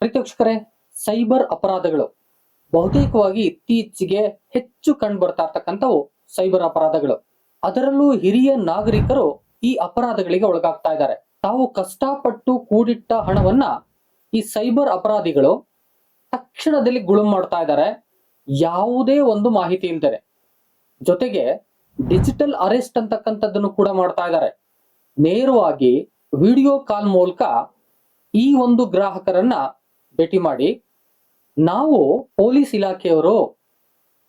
ಪ್ರೀತಿವೀಕ್ಷಕರೇ cyber ಅಪರಾಧಗಳು. ಬಹುತೇಕವಾಗಿ ಇತ್ತೀಚೆಗೆ ಹೆಚ್ಚು ಕಂಡು ಬರ್ತಾ ಇರ್ತಕ್ಕಂಥವು ಸೈಬರ್ ಅಪರಾಧಗಳು. ಅದರಲ್ಲೂ ಹಿರಿಯ ನಾಗರಿಕರು ಈ ಅಪರಾಧಗಳಿಗೆ ಒಳಗಾಗ್ತಾ ಇದ್ದಾರೆ. ತಾವು ಕಷ್ಟಪಟ್ಟು ಕೂಡಿಟ್ಟ ಹಣವನ್ನ ಈ ಸೈಬರ್ ಅಪರಾಧಿಗಳು ತಕ್ಷಣದಲ್ಲಿ ಗುಳುಂ ಮಾಡ್ತಾ ಇದ್ದಾರೆ. ಯಾವುದೇ ಒಂದು ಮಾಹಿತಿ ಇಲ್ದರೆ ಜೊತೆಗೆ ಡಿಜಿಟಲ್ ಅರೆಸ್ಟ್ ಅಂತಕ್ಕಂಥದ್ದನ್ನು ಕೂಡ ಮಾಡ್ತಾ ಇದ್ದಾರೆ. ನೇರವಾಗಿ ವಿಡಿಯೋ ಕಾಲ್ ಮೂಲಕ ಈ ಒಂದು ಗ್ರಾಹಕರನ್ನ ಭೇಟಿ ಮಾಡಿ, ನಾವು ಪೊಲೀಸ್ ಇಲಾಖೆಯವರು,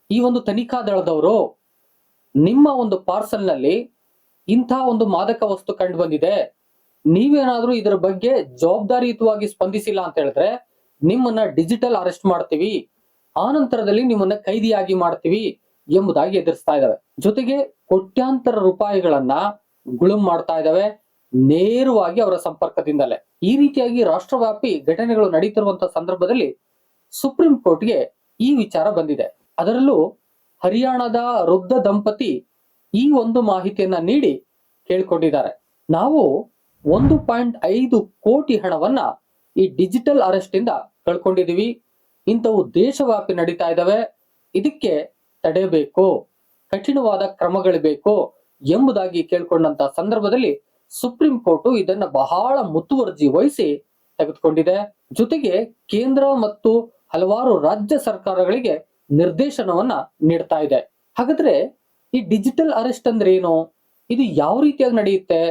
ಈ ಒಂದು ತನಿಖಾ ದಳದವರು, ನಿಮ್ಮ ಒಂದು ಪಾರ್ಸಲ್ನಲ್ಲಿ ಇಂಥ ಒಂದು ಮಾದಕ ವಸ್ತು ಕಂಡು ಬಂದಿದೆ. ನೀವೇನಾದ್ರೂ ಇದರ ಬಗ್ಗೆ ಜವಾಬ್ದಾರಿಯುತವಾಗಿ ಸ್ಪಂದಿಸಿಲ್ಲ ಅಂತ ಹೇಳಿದ್ರೆ, ನಿಮ್ಮನ್ನ ಡಿಜಿಟಲ್ ಅರೆಸ್ಟ್ ಮಾಡ್ತೀವಿ. ಆ ನಂತರದಲ್ಲಿ ನಿಮ್ಮನ್ನ ಕೈದಿಯಾಗಿ ಮಾಡ್ತೀವಿ ಎಂಬುದಾಗಿ ಎದುರಿಸ್ತಾ ಇದಾವೆ ಜೊತೆಗೆ ಕೋಟ್ಯಾಂತರ ರೂಪಾಯಿಗಳನ್ನ ಗುಳುಂ ಮಾಡ್ತಾ ಇದಾವೆ ನೇರವಾಗಿ ಅವರ ಸಂಪರ್ಕದಿಂದಲೇ. ಈ ರೀತಿಯಾಗಿ ರಾಷ್ಟ್ರವ್ಯಾಪಿ ಘಟನೆಗಳು ನಡೀತಿರುವಂತಹ ಸಂದರ್ಭದಲ್ಲಿ ಸುಪ್ರೀಂ ಕೋರ್ಟ್ಗೆ ಈ ವಿಚಾರ ಬಂದಿದೆ. ಅದರಲ್ಲೂ ಹರಿಯಾಣದ ವೃದ್ಧ ದಂಪತಿ ಈ ಒಂದು ಮಾಹಿತಿಯನ್ನ ನೀಡಿ ಕೇಳ್ಕೊಂಡಿದ್ದಾರೆ. ನಾವು ಒಂದು ಪಾಯಿಂಟ್ ಐದು ಕೋಟಿ ಹಣವನ್ನ ಈ ಡಿಜಿಟಲ್ ಅರೆಸ್ಟ್ ಇಂದ ಕಳ್ಕೊಂಡಿದೀವಿ ಇಂಥವು ದೇಶವ್ಯಾಪಿ ನಡೀತಾ ಇದ್ದಾವೆ. ಇದಕ್ಕೆ ತಡೆಯಬೇಕು ಕಠಿಣವಾದ ಕ್ರಮಗಳು ಬೇಕು ಎಂಬುದಾಗಿ ಕೇಳ್ಕೊಂಡಂತ ಸಂದರ್ಭದಲ್ಲಿ ಸುಪ್ರೀಂ ಕೋರ್ಟ್ ಇದನ್ನ ಬಹಳ ಮುತುವರ್ಜಿ ವಹಿಸಿ ತೆಗೆದುಕೊಂಡಿದೆ. ಜೊತೆಗೆ ಕೇಂದ್ರ ಮತ್ತು ಹಲವಾರು ರಾಜ್ಯ ಸರ್ಕಾರಗಳಿಗೆ ನಿರ್ದೇಶನವನ್ನ ನೀಡ್ತಾ ಇದೆ. ಹಾಗಾದ್ರೆ ಈ ಡಿಜಿಟಲ್ ಅರೆಸ್ಟ್ ಅಂದ್ರೆ ಏನು? ಇದು ಯಾವ ರೀತಿಯಾಗಿ ನಡೆಯುತ್ತೆ?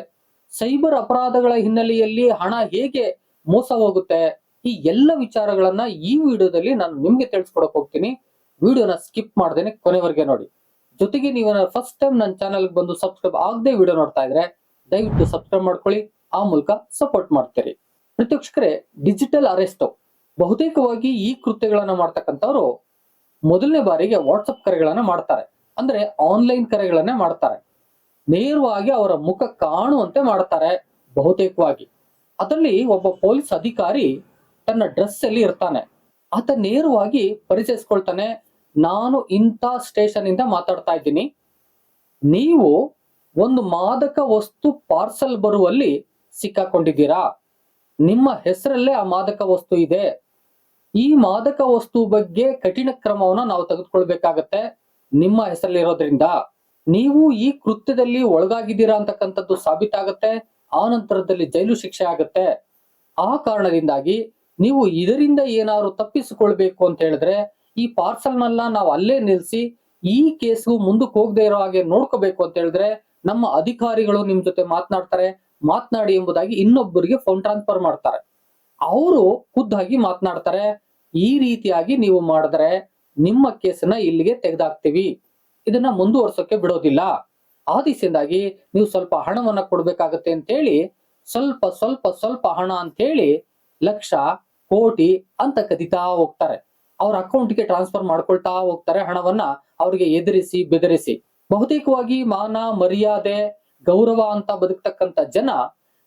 ಸೈಬರ್ ಅಪರಾಧಗಳ ಹಿನ್ನೆಲೆಯಲ್ಲಿ ಹಣ ಹೇಗೆ ಮೋಸ ಹೋಗುತ್ತೆ? ಈ ಎಲ್ಲ ವಿಚಾರಗಳನ್ನ ಈ ವಿಡಿಯೋದಲ್ಲಿ ನಾನು ನಿಮ್ಗೆ ತಿಳಿಸ್ಕೊಡಕ್ ಹೋಗ್ತೀನಿ. ವಿಡಿಯೋನ ಸ್ಕಿಪ್ ಮಾಡ್ದೇನೆ ಕೊನೆವರೆಗೆ ನೋಡಿ. ಜೊತೆಗೆ ನೀವು ಫಸ್ಟ್ ಟೈಮ್ ನನ್ನ ಚಾನಲ್ ಬಂದು ಸಬ್ಸ್ಕ್ರೈಬ್ ಆಗದೆ ವಿಡಿಯೋ ನೋಡ್ತಾ ಇದ್ರೆ ದಯವಿಟ್ಟು ಸಬ್ಸ್ಕ್ರೈಬ್ ಮಾಡ್ಕೊಳ್ಳಿ, ಆ ಮೂಲಕ ಸಪೋರ್ಟ್ ಮಾಡ್ತೀರಿ. ಪ್ರತ್ಯಕ್ಷಕರೇ ಡಿಜಿಟಲ್ ಅರೆಸ್ಟ್ ಬಹುತೇಕವಾಗಿ ಈ ಕೃತ್ಯಗಳನ್ನ ಮಾಡ್ತಕ್ಕಂಥವ್ರು ಮೊದಲನೇ ಬಾರಿಗೆ ವಾಟ್ಸಪ್ ಕರೆಗಳನ್ನ ಮಾಡ್ತಾರೆ. ಅಂದ್ರೆ ಆನ್ಲೈನ್ ಕರೆಗಳನ್ನೇ ಮಾಡ್ತಾರೆ. ನೇರವಾಗಿ ಅವರ ಮುಖ ಕಾಣುವಂತೆ ಮಾಡ್ತಾರೆ, ಬಹುತೇಕವಾಗಿ. ಅದರಲ್ಲಿ ಒಬ್ಬ ಪೊಲೀಸ್ ಅಧಿಕಾರಿ ತನ್ನ ಡ್ರೆಸ್ ಅಲ್ಲಿ ಇರ್ತಾನೆ. ಆತ ನೇರವಾಗಿ ಪರಿಚಯಿಸ್ಕೊಳ್ತಾನೆ, ನಾನು ಇಂಥ ಸ್ಟೇಷನ್ ಇಂದ ಮಾತಾಡ್ತಾ ಇದ್ದೀನಿ. ನೀವು ಒಂದು ಮಾದಕ ವಸ್ತು ಪಾರ್ಸಲ್ ಬರುವಲ್ಲಿ ಸಿಕ್ಕಾಕೊಂಡಿದ್ದೀರಾ? ನಿಮ್ಮ ಹೆಸರಲ್ಲೇ ಆ ಮಾದಕ ವಸ್ತು ಇದೆ. ಈ ಮಾದಕ ವಸ್ತು ಬಗ್ಗೆ ಕಠಿಣ ಕ್ರಮವನ್ನು ನಾವು ತೆಗೆದುಕೊಳ್ಬೇಕಾಗತ್ತೆ. ನಿಮ್ಮ ಹೆಸರಲ್ಲಿರೋದ್ರಿಂದ. ನೀವು ಈ ಕೃತ್ಯದಲ್ಲಿ ಒಳಗಾಗಿದ್ದೀರಾ ಅಂತಕ್ಕಂಥದ್ದು ಸಾಬೀತಾಗತ್ತೆ. ಆ ನಂತರದಲ್ಲಿ ಜೈಲು ಶಿಕ್ಷೆ ಆಗತ್ತೆ. ಆ ಕಾರಣದಿಂದಾಗಿ ನೀವು ಇದರಿಂದ ಏನಾದ್ರು ತಪ್ಪಿಸಿಕೊಳ್ಬೇಕು ಅಂತ ಹೇಳಿದ್ರೆ ಈ ಪಾರ್ಸಲ್ನೆಲ್ಲ ನಾವು ಅಲ್ಲೇ ನಿಲ್ಸಿ ಈ ಕೇಸು ಮುಂದಕ್ಕೆ ಹೋಗದೆ ಇರೋ ಹಾಗೆ ನೋಡ್ಕೋಬೇಕು ಅಂತ ಹೇಳಿದ್ರೆ ನಮ್ಮ ಅಧಿಕಾರಿಗಳು ನಿಮ್ ಜೊತೆ ಮಾತನಾಡ್ತಾರೆ, ಮಾತನಾಡಿ ಎಂಬುದಾಗಿ ಇನ್ನೊಬ್ಬರಿಗೆ ಫೋನ್ ಟ್ರಾನ್ಸ್ಫರ್ ಮಾಡ್ತಾರೆ. ಅವರು ಖುದ್ದಾಗಿ ಮಾತನಾಡ್ತಾರೆ, ಈ ರೀತಿಯಾಗಿ ನೀವು ಮಾಡಿದ್ರೆ ನಿಮ್ಮ ಕೇಸನ್ನ ಇಲ್ಲಿಗೆ ತೆಗೆದಾಕ್ತೀವಿ. ಇದನ್ನ ಮುಂದುವರ್ಸೋಕೆ ಬಿಡೋದಿಲ್ಲ. ಆ ನೀವು ಸ್ವಲ್ಪ ಹಣವನ್ನ ಕೊಡ್ಬೇಕಾಗತ್ತೆ ಅಂತ ಹೇಳಿ ಸ್ವಲ್ಪ ಸ್ವಲ್ಪ ಸ್ವಲ್ಪ ಹಣ ಅಂತ ಹೇಳಿ ಲಕ್ಷ, ಕೋಟಿ ಅಂತ ಕದಿತಾ ಹೋಗ್ತಾರೆ. ಅವ್ರ ಅಕೌಂಟ್ಗೆ ಟ್ರಾನ್ಸ್ಫರ್ ಮಾಡ್ಕೊಳ್ತಾ ಹೋಗ್ತಾರೆ ಹಣವನ್ನ, ಅವ್ರಿಗೆ ಎದುರಿಸಿ, ಬೆದರಿಸಿ. ಬಹುತೇಕವಾಗಿ ಮಾನ, ಮರ್ಯಾದೆ, ಗೌರವ ಅಂತ ಬದುಕ್ತಕ್ಕಂತ ಜನ,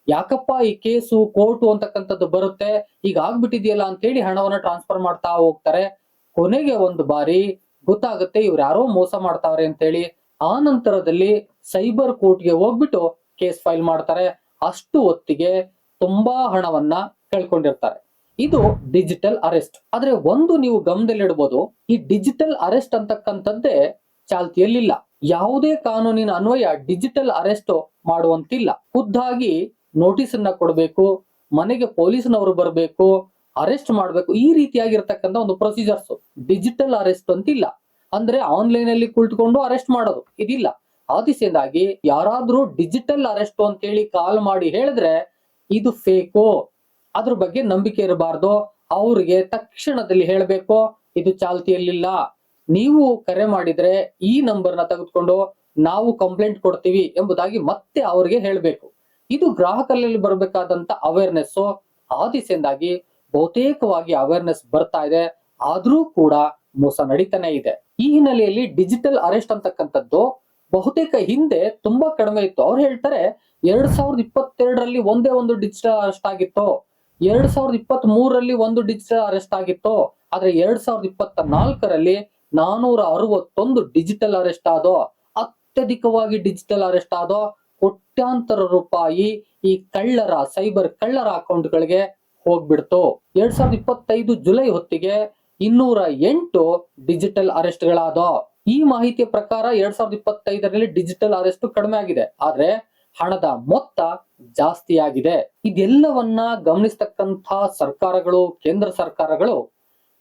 ಯಾಕಪ್ಪ ಈ ಕೇಸು, ಕೋರ್ಟು ಅಂತಕ್ಕಂಥದ್ದು ಬರುತ್ತೆ, ಈಗ ಆಗ್ಬಿಟ್ಟಿದೆಯಲ್ಲ ಅಂತ ಹೇಳಿ ಹಣವನ್ನ ಟ್ರಾನ್ಸ್ಫರ್ ಮಾಡ್ತಾ ಹೋಗ್ತಾರೆ. ಕೊನೆಗೆ ಒಂದು ಬಾರಿ ಗೊತ್ತಾಗುತ್ತೆ ಇವ್ರು ಯಾರೋ ಮೋಸ ಮಾಡ್ತಾವ್ರೆ ಅಂತ ಹೇಳಿ ಆ ನಂತರದಲ್ಲಿ ಸೈಬರ್ ಕೋರ್ಟ್ಗೆ ಹೋಗ್ಬಿಟ್ಟು ಕೇಸ್ ಫೈಲ್ ಮಾಡ್ತಾರೆ. ಅಷ್ಟು ಹೊತ್ತಿಗೆ ತುಂಬಾ ಹಣವನ್ನ ಕಳ್ಕೊಂಡಿರ್ತಾರೆ. ಇದು ಡಿಜಿಟಲ್ ಅರೆಸ್ಟ್. ಆದ್ರೆ ಒಂದು ನೀವು ಗಮನದಲ್ಲಿಡ್ಬೋದು, ಈ ಡಿಜಿಟಲ್ ಅರೆಸ್ಟ್ ಅಂತಕ್ಕಂಥದ್ದೇ ಚಾಲ್ತಿಯಲ್ಲಿಲ್ಲ. ಯಾವುದೇ ಕಾನೂನಿನ ಅನ್ವಯ ಡಿಜಿಟಲ್ ಅರೆಸ್ಟ್ ಮಾಡುವಂತಿಲ್ಲ. ಖುದ್ದಾಗಿ ನೋಟಿಸ್ ಅನ್ನ ಕೊಡಬೇಕು, ಮನೆಗೆ ಪೊಲೀಸ್ನವರು ಬರಬೇಕು ಅರೆಸ್ಟ್ ಮಾಡಬೇಕು, ಈ ರೀತಿಯಾಗಿರ್ತಕ್ಕಂಥ ಒಂದು ಪ್ರೊಸೀಜರ್ಸ್ ಡಿಜಿಟಲ್ ಅರೆಸ್ಟ್ ಅಂತಿಲ್ಲ. ಅಂದ್ರೆ ಆನ್ಲೈನ್ ಅಲ್ಲಿ ಕುಳಿತುಕೊಂಡು ಅರೆಸ್ಟ್ ಮಾಡೋದು. ಇದಿಲ್ಲ. ಆ ದಿಸೆಯಿಂದಾಗಿ ಯಾರಾದ್ರೂ ಡಿಜಿಟಲ್ ಅರೆಸ್ಟ್ ಅಂತೇಳಿ ಕಾಲ್ ಮಾಡಿ ಹೇಳಿದ್ರೆ ಇದು ಫೇಕು ಅದ್ರ ಬಗ್ಗೆ ನಂಬಿಕೆ ಇರಬಾರ್ದು. ಅವ್ರಿಗೆ ತಕ್ಷಣದಲ್ಲಿ ಹೇಳಬೇಕು, ಇದು ಚಾಲ್ತಿಯಲ್ಲಿಲ್ಲ. ನೀವು ಕರೆ ಮಾಡಿದ್ರೆ ಈ ನಂಬರ್ನ ತೆಗೆದುಕೊಂಡು ನಾವು ಕಂಪ್ಲೇಂಟ್ ಕೊಡ್ತೀವಿ ಎಂಬುದಾಗಿ ಮತ್ತೆ ಅವರಿಗೆ ಹೇಳಬೇಕು. ಇದು ಗ್ರಾಹಕರಲ್ಲಿ ಬರಬೇಕಾದಂತ ಅವೇರ್ನೆಸ್ ಆ ದಿಸೆಯಿಂದಾಗಿ ಬಹುತೇಕವಾಗಿ ಅವೇರ್ನೆಸ್ ಬರ್ತಾ ಇದೆ. ಆದ್ರೂ ಕೂಡ ಮೋಸ ನಡೀತಾನೆ ಇದೆ. ಈ ಹಿನ್ನೆಲೆಯಲ್ಲಿ ಡಿಜಿಟಲ್ ಅರೆಸ್ಟ್ ಅಂತಕ್ಕಂಥದ್ದು ಬಹುತೇಕ ಹಿಂದೆ ತುಂಬಾ ಕಡಿಮೆ ಇತ್ತು. ಅವ್ರು ಹೇಳ್ತಾರೆ ಎರಡ್ ಸಾವಿರದ ಇಪ್ಪತ್ತೆರಡರಲ್ಲಿ ಒಂದೇ ಒಂದು ಡಿಜಿಟಲ್ ಅರೆಸ್ಟ್ ಆಗಿತ್ತು. ಎರಡ್ ಸಾವಿರದ ಇಪ್ಪತ್ತ್ ಮೂರರಲ್ಲಿ ಒಂದು ಡಿಜಿಟಲ್ ಅರೆಸ್ಟ್ ಆಗಿತ್ತು. ಆದ್ರೆ ಎರಡ್ ಸಾವಿರದ ಇಪ್ಪತ್ತ ನಾಲ್ಕರಲ್ಲಿ ನಾನೂರ ಅರವತ್ತೊಂದು ಡಿಜಿಟಲ್ ಅರೆಸ್ಟ್ ಆದೋ, ಅತ್ಯಧಿಕವಾಗಿ ಡಿಜಿಟಲ್ ಅರೆಸ್ಟ್ ಆದೋ ಕೋಟ್ಯಾಂತರ ರೂಪಾಯಿ ಈ ಕಳ್ಳರ ಸೈಬರ್ ಕಳ್ಳರ ಅಕೌಂಟ್ಗಳಿಗೆ ಹೋಗ್ಬಿಡ್ತು. ಎರಡ್ ಸಾವಿರದ ಇಪ್ಪತ್ತೈದು ಜುಲೈ ಹೊತ್ತಿಗೆ ಇನ್ನೂರ ಎಂಟು ಡಿಜಿಟಲ್ ಅರೆಸ್ಟ್ಗಳಾದ ಈ ಮಾಹಿತಿಯ ಪ್ರಕಾರ ಎರಡ್ ಸಾವಿರದ ಇಪ್ಪತ್ತೈದರಲ್ಲಿ ಡಿಜಿಟಲ್ ಅರೆಸ್ಟ್ ಕಡಿಮೆ ಆಗಿದೆ. ಆದ್ರೆ ಹಣದ ಮೊತ್ತ ಜಾಸ್ತಿ ಆಗಿದೆ. ಇದೆಲ್ಲವನ್ನ ಗಮನಿಸ್ತಕ್ಕಂಥ ಸರ್ಕಾರಗಳು, ಕೇಂದ್ರ ಸರ್ಕಾರಗಳು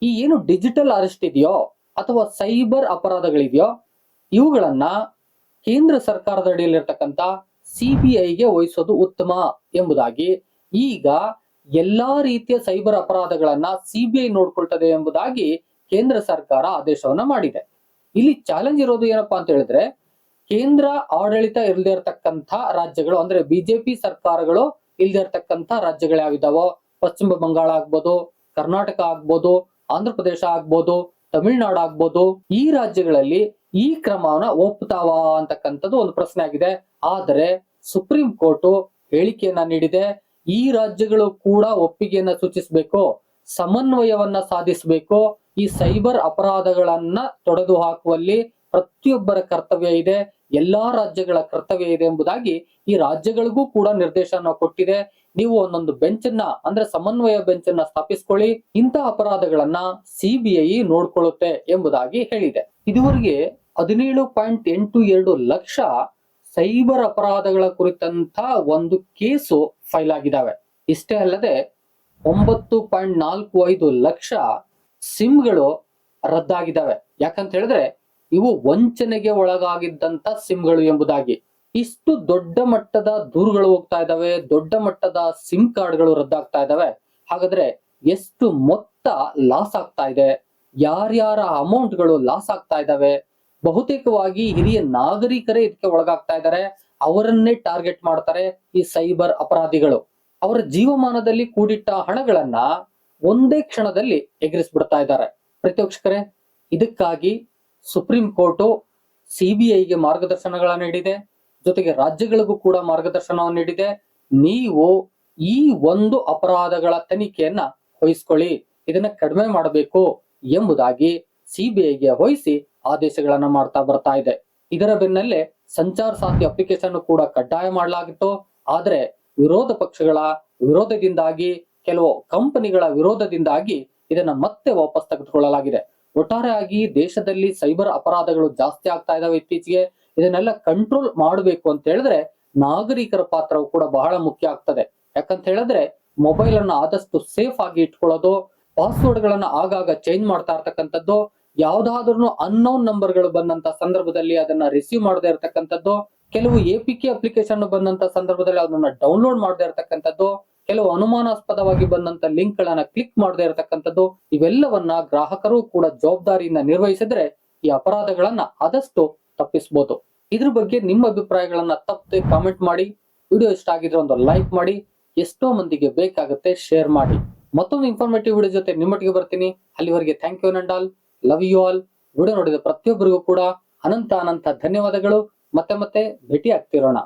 ಈ ಏನು ಡಿಜಿಟಲ್ ಅರೆಸ್ಟ್ ಇದೆಯೋ ಅಥವಾ ಸೈಬರ್ ಅಪರಾಧಗಳಿದೆಯೋ, ಇವುಗಳನ್ನ ಕೇಂದ್ರ ಸರ್ಕಾರದ ಅಡಿಯಲ್ಲಿರ್ತಕ್ಕಂಥ ಸಿಬಿಐಗೆ ವಹಿಸೋದು ಉತ್ತಮ ಎಂಬುದಾಗಿ ಈಗ ಎಲ್ಲಾ ರೀತಿಯ ಸೈಬರ್ ಅಪರಾಧಗಳನ್ನ ಸಿಬಿಐ ನೋಡ್ಕೊಳ್ತದೆ ಎಂಬುದಾಗಿ ಕೇಂದ್ರ ಸರ್ಕಾರ ಆದೇಶವನ್ನ ಮಾಡಿದೆ. ಇಲ್ಲಿ ಚಾಲೆಂಜ್ ಇರೋದು ಏನಪ್ಪಾ ಅಂತ ಹೇಳಿದ್ರೆ, ಕೇಂದ್ರ ಆಡಳಿತ ಇಲ್ಲದೆ ಇರತಕ್ಕಂಥ ರಾಜ್ಯಗಳು, ಅಂದ್ರೆ ಬಿಜೆಪಿ ಸರ್ಕಾರಗಳು ಇಲ್ಲದೆ ಇರತಕ್ಕಂಥ ರಾಜ್ಯಗಳು ಯಾವಿದಾವೋ ಪಶ್ಚಿಮ ಬಂಗಾಳ ಆಗ್ಬೋದು, ಕರ್ನಾಟಕ ಆಗ್ಬೋದು, ಆಂಧ್ರ ಪ್ರದೇಶ ಆಗ್ಬೋದು ತಮಿಳುನಾಡು ಆಗ್ಬೋದು ಈ ರಾಜ್ಯಗಳಲ್ಲಿ ಈ ಕ್ರಮವನ್ನ ಒಪ್ಪುತ್ತಾವ ಅಂತಕ್ಕಂಥದ್ದು ಒಂದು ಪ್ರಶ್ನೆ ಆಗಿದೆ. ಆದರೆ ಸುಪ್ರೀಂ ಕೋರ್ಟ್ ಹೇಳಿಕೆಯನ್ನ ನೀಡಿದೆ. ಈ ರಾಜ್ಯಗಳು ಕೂಡ ಒಪ್ಪಿಗೆಯನ್ನ ಸೂಚಿಸಬೇಕು, ಸಮನ್ವಯವನ್ನ ಸಾಧಿಸಬೇಕು. ಈ ಸೈಬರ್ ಅಪರಾಧಗಳನ್ನ ತೊಡೆದು ಹಾಕುವಲ್ಲಿ ಪ್ರತಿಯೊಬ್ಬರ ಕರ್ತವ್ಯ ಇದೆ, ಎಲ್ಲಾ ರಾಜ್ಯಗಳ ಕರ್ತವ್ಯ ಇದೆ ಎಂಬುದಾಗಿ ಈ ರಾಜ್ಯಗಳಿಗೂ ಕೂಡ ನಿರ್ದೇಶನ ಕೊಟ್ಟಿದೆ. ನೀವು ಒಂದೊಂದು ಬೆಂಚನ್ನ, ಅಂದ್ರೆ ಸಮನ್ವಯ ಬೆಂಚನ್ನ ಸ್ಥಾಪಿಸ್ಕೊಳ್ಳಿ. ಇಂತಹ ಅಪರಾಧಗಳನ್ನ ಸಿಬಿಐ ನೋಡ್ಕೊಳ್ಳುತ್ತೆ ಎಂಬುದಾಗಿ ಹೇಳಿದೆ. ಇದುವರೆಗೆ ಹದಿನೇಳು ಪಾಯಿಂಟ್ ಎಂಟು ಎರಡು ಲಕ್ಷ ಸೈಬರ್ ಅಪರಾಧಗಳ ಕುರಿತಂತ ಒಂದು ಕೇಸು ಫೈಲ್ ಆಗಿದಾವೆ ಇಷ್ಟೇ ಅಲ್ಲದೆ ಒಂಬತ್ತು ಪಾಯಿಂಟ್ ನಾಲ್ಕು ಐದು ಲಕ್ಷ ಸಿಮ್ಗಳು ರದ್ದಾಗಿದ್ದಾವೆ. ಯಾಕಂತ ಹೇಳಿದ್ರೆ ಇವು ವಂಚನೆಗೆ ಒಳಗಾಗಿದ್ದಂತ ಸಿಮ್ಗಳು ಎಂಬುದಾಗಿ. ಇಷ್ಟು ದೊಡ್ಡ ಮಟ್ಟದ ದೂರುಗಳು ಹೋಗ್ತಾ ಇದಾವೆ ದೊಡ್ಡ ಮಟ್ಟದ ಸಿಮ್ ಕಾರ್ಡ್ಗಳು ರದ್ದಾಗ್ತಾ ಇದಾವೆ ಹಾಗಾದ್ರೆ ಎಷ್ಟು ಮೊತ್ತ ಲಾಸ್ ಆಗ್ತಾ ಇದೆ? ಯಾರ್ಯಾರ ಅಮೌಂಟ್ಗಳು ಲಾಸ್ ಆಗ್ತಾ ಇದಾವೆ ಬಹುತೇಕವಾಗಿ ಹಿರಿಯ ನಾಗರಿಕರೇ ಇದಕ್ಕೆ ಒಳಗಾಗ್ತಾ ಇದ್ದಾರೆ. ಅವರನ್ನೇ ಟಾರ್ಗೆಟ್ ಮಾಡ್ತಾರೆ ಈ ಸೈಬರ್ ಅಪರಾಧಿಗಳು. ಅವರ ಜೀವಮಾನದಲ್ಲಿ ಕೂಡಿಟ್ಟ ಹಣಗಳನ್ನ ಒಂದೇ ಕ್ಷಣದಲ್ಲಿ ಎಗರಿಸ್ಬಿಡ್ತಾ ಇದ್ದಾರೆ. ಪ್ರತ್ಯಕ್ಷಕರೇ, ಇದಕ್ಕಾಗಿ ಸುಪ್ರೀಂ ಕೋರ್ಟು ಸಿಬಿಐಗೆ ಮಾರ್ಗದರ್ಶನಗಳನ್ನು ನೀಡಿದೆ. ಜೊತೆಗೆ ರಾಜ್ಯಗಳಿಗೂ ಕೂಡ ಮಾರ್ಗದರ್ಶನವನ್ನು ನೀಡಿದೆ. ನೀವು ಈ ಒಂದು ಅಪರಾಧಗಳ ತನಿಖೆಯನ್ನ ವಹಿಸ್ಕೊಳ್ಳಿ. ಇದನ್ನ ಕಡಿಮೆ ಮಾಡಬೇಕು ಎಂಬುದಾಗಿ ಸಿಬಿಐಗೆ ವಹಿಸಿ ಆದೇಶಗಳನ್ನ ಮಾಡ್ತಾ ಬರ್ತಾ ಇದೆ. ಇದರ ಬೆನ್ನಲ್ಲೇ ಸಂಚಾರ ಸಾಧ್ಯ ಅಪ್ಲಿಕೇಶನ್ ಕೂಡ ಕಡ್ಡಾಯ ಮಾಡಲಾಗಿತ್ತು. ಆದ್ರೆ ವಿರೋಧ ಪಕ್ಷಗಳ ವಿರೋಧದಿಂದಾಗಿ, ಕೆಲವು ಕಂಪನಿಗಳ ವಿರೋಧದಿಂದಾಗಿ ಇದನ್ನ ಮತ್ತೆ ವಾಪಸ್ ತೆಗೆದುಕೊಳ್ಳಲಾಗಿದೆ. ಒಟ್ಟಾರೆಯಾಗಿ ದೇಶದಲ್ಲಿ ಸೈಬರ್ ಅಪರಾಧಗಳು ಜಾಸ್ತಿ ಆಗ್ತಾ ಇದಾವೆ ಇತ್ತೀಚೆಗೆ. ಇದನ್ನೆಲ್ಲ ಕಂಟ್ರೋಲ್ ಮಾಡಬೇಕು ಅಂತ ಹೇಳಿದ್ರೆ ನಾಗರಿಕರ ಪಾತ್ರವು ಕೂಡ ಬಹಳ ಮುಖ್ಯ ಆಗ್ತದೆ. ಯಾಕಂತ ಹೇಳಿದ್ರೆ ಮೊಬೈಲ್ ಅನ್ನು ಆದಷ್ಟು ಸೇಫ್ ಆಗಿ ಇಟ್ಕೊಳ್ಳೋದು ಪಾಸ್ವರ್ಡ್ ಗಳನ್ನ ಆಗಾಗ ಚೇಂಜ್ ಮಾಡ್ತಾ ಇರ್ತಕ್ಕಂಥದ್ದು ಯಾವ್ದಾದ್ರೂ ಅನ್ನೋನ್ ನಂಬರ್ಗಳು ಬಂದಂತ ಸಂದರ್ಭದಲ್ಲಿ ಅದನ್ನ ರಿಸೀವ್ ಮಾಡದೇ ಇರತಕ್ಕಂಥದ್ದು, ಕೆಲವು ಎ ಪಿ ಕೆ ಅಪ್ಲಿಕೇಶನ್ ಬಂದಂತ ಸಂದರ್ಭದಲ್ಲಿ ಅದನ್ನ ಡೌನ್ಲೋಡ್ ಮಾಡದೇ ಇರತಕ್ಕಂಥದ್ದು, ಕೆಲವು ಅನುಮಾನಾಸ್ಪದವಾಗಿ ಬಂದಂತ ಲಿಂಕ್ ಗಳನ್ನ ಕ್ಲಿಕ್ ಮಾಡದೇ ಇರತಕ್ಕಂಥದ್ದು, ಇವೆಲ್ಲವನ್ನ ಗ್ರಾಹಕರು ಕೂಡ ಜವಾಬ್ದಾರಿಯಿಂದ ನಿರ್ವಹಿಸಿದ್ರೆ ಈ ಅಪರಾಧಗಳನ್ನ ಆದಷ್ಟು ತಪ್ಪಿಸಬಹುದು ಇದ್ರ ಬಗ್ಗೆ ನಿಮ್ಮ ಅಭಿಪ್ರಾಯಗಳನ್ನ ತಪ್ಪದೆ ಕಾಮೆಂಟ್ ಮಾಡಿ ವಿಡಿಯೋ ಇಷ್ಟ ಆಗಿದ್ರೆ ಒಂದು ಲೈಕ್ ಮಾಡಿ, ಎಷ್ಟೋ ಮಂದಿಗೆ ಬೇಕಾಗುತ್ತೆ ಶೇರ್ ಮಾಡಿ. ಮತ್ತೊಂದು ಇನ್ಫಾರ್ಮೇಟಿವ್ ವಿಡಿಯೋ ಜೊತೆ ನಿಮ್ಮೊಟ್ಟಿಗೆ ಬರ್ತೀನಿ. ಅಲ್ಲಿವರೆಗೆ ಥ್ಯಾಂಕ್ ಯು ನಂಡಾಲ್. ಲವ್ ಯು ಆಲ್ ವಿಡಿಯೋ ನೋಡಿದ ಪ್ರತಿಯೊಬ್ಬರಿಗೂ ಕೂಡ ಅನಂತ ಅನಂತ ಧನ್ಯವಾದಗಳು. ಮತ್ತೆ ಮತ್ತೆ ಭೇಟಿ ಆಗ್ತಿರೋಣ